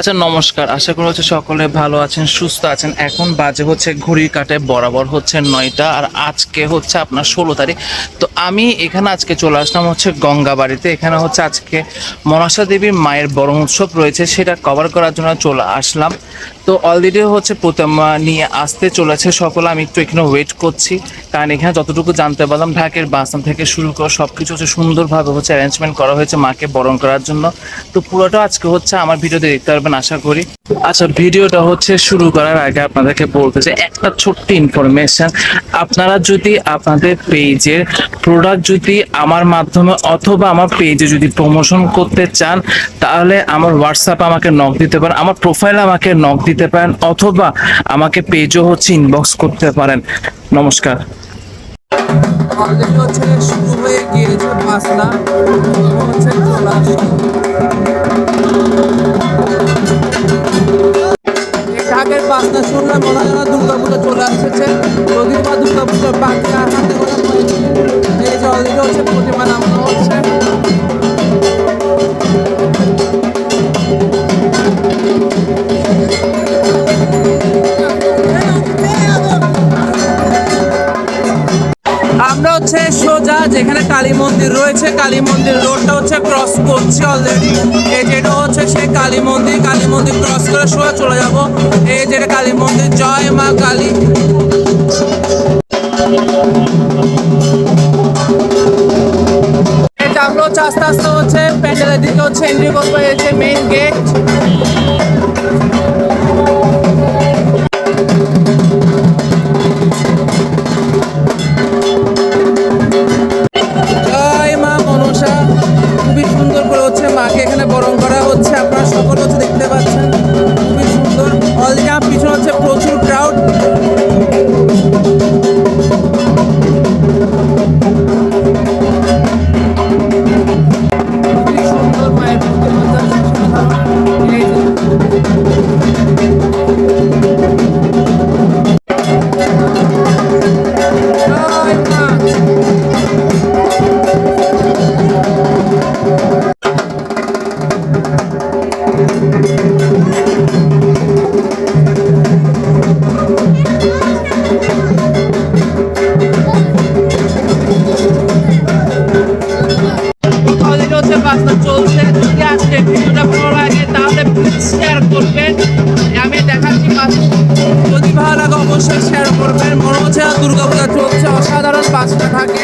আচ্ছা নমস্কার। আশা করি হচ্ছে সকলে ভালো আছেন, সুস্থ আছেন। এখন বাজে হচ্ছে ঘড়ির কাটে, বরাবর হচ্ছে নয়টা। আর আজকে হচ্ছে আপনার ষোলো তারিখ। তো আমি এখানে আজকে চলে আসলাম হচ্ছে গঙ্গা বাড়িতে এখানে হচ্ছে আজকে মনসা দেবীর মায়ের বড় উৎসব রয়েছে। সেটা কভার করার জন্য চলে আসলাম। তো অলরেডি হচ্ছে প্রতিমা নিয়ে আসতে চলেছে সকলে। আমি একটু এখানে ওয়েট করছি। কারণ এখানে যতটুকু জানতে পারলাম, ঢাকের বাসন থেকে শুরু করে সব কিছু হচ্ছে সুন্দরভাবে হচ্ছে অ্যারেঞ্জমেন্ট করা হয়েছে মাকে বরণ করার জন্য। তো পুরোটা আজকে হচ্ছে আমার ভিডিওতে দেখতে পারবেন, আশা করি। আচ্ছা ভিডিওটা হচ্ছে শুরু করার আগে আপনাদেরকে বলতে চাই, একটা ছোট্ট ইনফরমেশন আপনারা যদি আপনাদের পেজের প্রোডাক্ট যদি আমার মাধ্যমে অথবা আমার পেজে যদি প্রমোশন করতে চান, তাহলে আমার হোয়াটসঅ্যাপ আমাকে নক দিতে পারেন, আমার প্রোফাইল আমাকে নক দিতে পারেন, অথবা আমাকে পেজও হচ্ছে ইনবক্স করতে পারেন। নমস্কার। হচ্ছে শুরু হয়ে গিয়েছে পাঁচটা হচ্ছে পাঁচটা শুনলে মনে হয় যেন দুর্গা পুজো চলে আসছে। যদিও বা দুর্গা পুজোর আর হাতে এই যে হচ্ছে প্রতিমা নামানো হচ্ছে। আমরা হচ্ছে যেখানে কালী মন্দির রয়েছে। কালী মন্দির রোডটা হচ্ছে ক্রস করছি অলরেডি এই যেটা হচ্ছে সেই কালী মন্দির। কালী মন্দির ক্রস করে সোজা চলে যাব। এই যেটা কালী মন্দির। জয় মা কালী। এটা আমরা হচ্ছে আস্তে আস্তে হচ্ছে প্যান্ডেলের দিকে হচ্ছে এন্ট্রি করব। এই যে মেইন গেট এখানে বরণ করা হচ্ছে। আপনারা সকল হচ্ছে দেখতে পাচ্ছেন। বাসটা চলছে, যদি আজকে ভিডিওটা ভালো লাগে তাহলে প্লিজ শেয়ার করবেন। আমি দেখাচ্ছি যদি ভালো লাগে অবশ্যই শেয়ার করবেন। মনে হচ্ছে দুর্গা পূজা চলছে, অসাধারণ বাসটা থাকে।